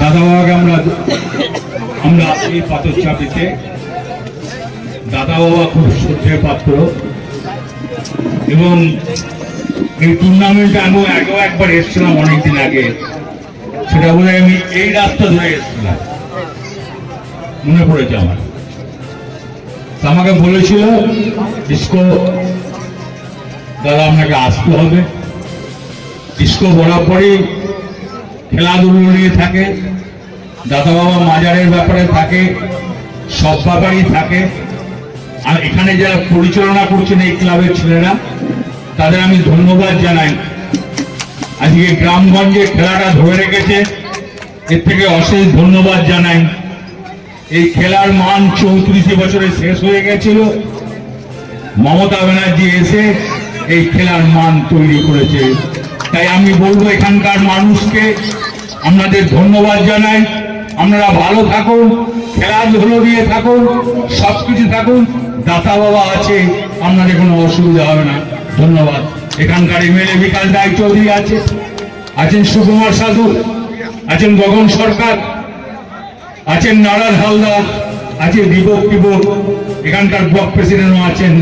দাদা বাবাকে আমরা আমরা এই পাথর চাপিতে দাদা বাবা খুব শ্রদ্ধের পাত্র। এবং এই টুর্নামেন্টে আমি আগেও একবার এসেছিলাম অনেকদিন আগে। সেটা বলে আমি এই রাস্তা ধরে এসেছিলাম। মনে পড়েছে আমার। আমাকে বলেছিল, ডিস্কো, দাদা আপনাকে আসতে হবে। ডিস্কো বরাবরই খেলাধুলো নিয়ে থাকে দাদা বাবা মাজারের ব্যাপারে থাকে, সব ব্যাপারেই থাকে। আর এখানে যারা পরিচালনা করছেন এই ক্লাবের ছেলেরা, তাদের আমি ধন্যবাদ জানাই। আজকে গ্রামগঞ্জে খেলাটা ধরে রেখেছে, এর থেকে অশেষ ধন্যবাদ জানাই। এই খেলার মান চৌত্রিশে বছরে শেষ হয়ে গেছিল। মমতা ব্যানার্জি এসে এই খেলার মান তৈরি করেছে। তাই আমি বলব এখানকার মানুষকে, আপনাদের ধন্যবাদ জানাই। আপনারা ভালো থাকুন, খেলাধুলো দিয়ে থাকুন সব কিছু থাকুন। দাতা বাবা আছে, আপনাদের কোনো অসুবিধা হবে না। ধন্যবাদ। এখানকার এমএলএ বিকাশ রায় চৌধুরী আছে, আছেন সুকুমার সাধু, আছেন গগন সরকার, আছেন নারায়ণ হালদার, আছে দীপক টিপক এখানকার ব্লক প্রেসিডেন্টও আছেন।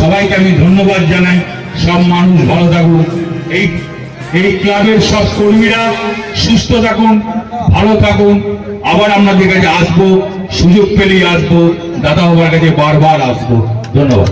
সবাইকে আমি ধন্যবাদ জানাই। সব মানুষ ভালো থাকুন এই এই ক্লাবের সব কর্মীরা সুস্থ থাকুন, ভালো থাকুন। আবার আপনাদের কাছে আসব, সুযোগ পেলেই আসব, দাদা বাবার কাছে বারবার আসব। ধন্যবাদ।